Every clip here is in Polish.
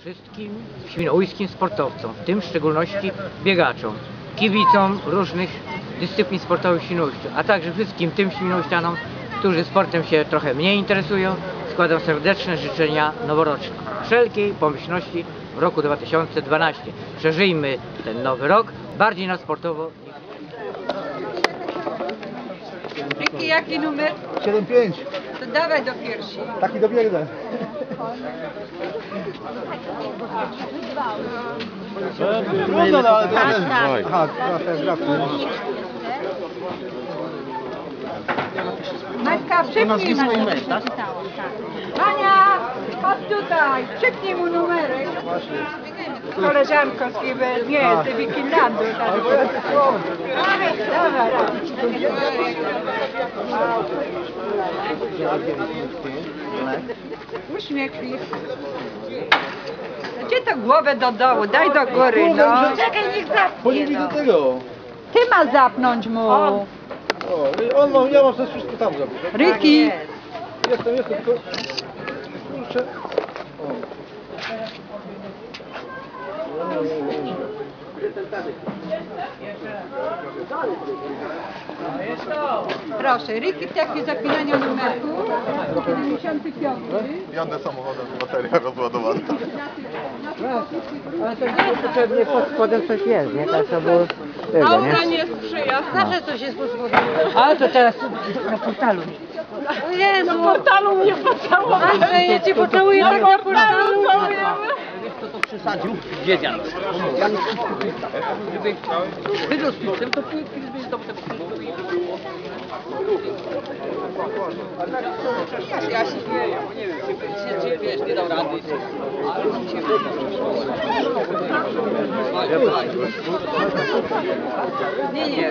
wszystkim świnoujskim sportowcom, w tym w szczególności biegaczom, kibicom różnych dyscyplin sportowych w Świnoujściu, a także wszystkim tym świnoujścianom, którzy sportem się trochę mniej interesują, składam serdeczne życzenia noworoczne. Wszelkiej pomyślności w roku 2012. Przeżyjmy ten nowy rok bardziej na sportowo niż Jaki, jaki numer? 7-5, To dawaj do piersi. taki. Trudno, no ale Aha, teraz ten brak. Maćka, przypnij na Mania, chodź tutaj, przypnij mu numerek. Koleżanko z Kibe, nie, z Wikinlandu. Tak. Dawaj, Uśmiechnij. Gdzie to głowę do dołu? Daj do góry, no. Czekaj, niech Bo nie zapnie, widzę no. tego. Ty masz zapnąć mu. O, on ma, ja mam to wszystko tam zrobić. Ryki. Jestem, jestem, tylko... Kurczę. O. Proszę, Ryki w trakcie zapinania numerku 75. Jadę samochodem, bateria rozładowana. Ale to nie potrzebnie pod spodem coś jest, nie? Tak to było tego, nie? nie sprzyja. Zawsze coś jest pod Ale to teraz na portalu. Jezu. Na portalu mnie pocałowałeś. Andrzej, ja cię pocałuję tak na portalu. Przesadził? Wiedział. Żeby wygrał z piłkiem, to płytki żeby zdobył tego piłku i by było... Ja się śmieję, bo nie wiem, czy, czy, czy wiesz, nie dał rady, ale on się Nie, nie.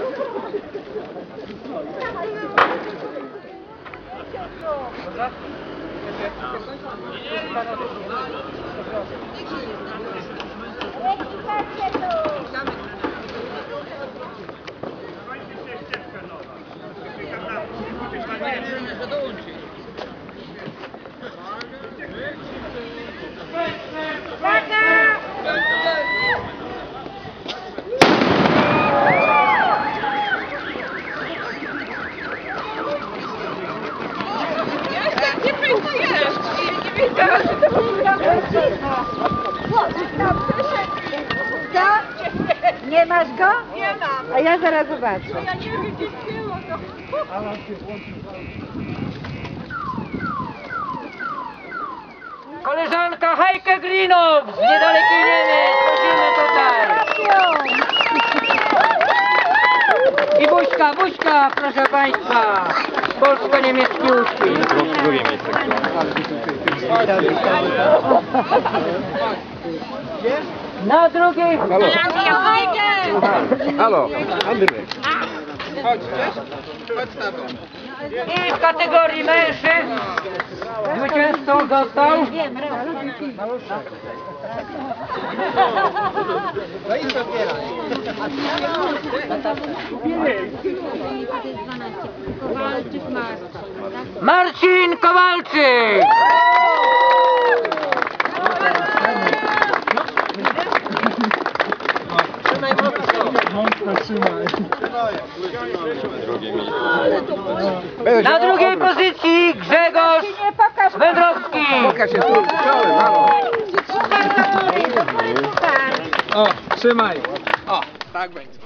O, Nie masz go? Nie mam. A ja zaraz zobaczę. Koleżanka Hajka Grinow z niedalekiej Niemiec, chodzimy tutaj. I Buźka, Buźka, proszę Państwa. Polsko-niemiecki uśmiech. Na drugiej... Halo, Andrzej. I w kategorii mężczyzn zwycięzcą został No i. Marcin Kowalczyk. Na drugiej pozycji Grzegorz Wędrowski. Pokaż się tu, czołem, halo. O, trzymaj. O, tak będzie.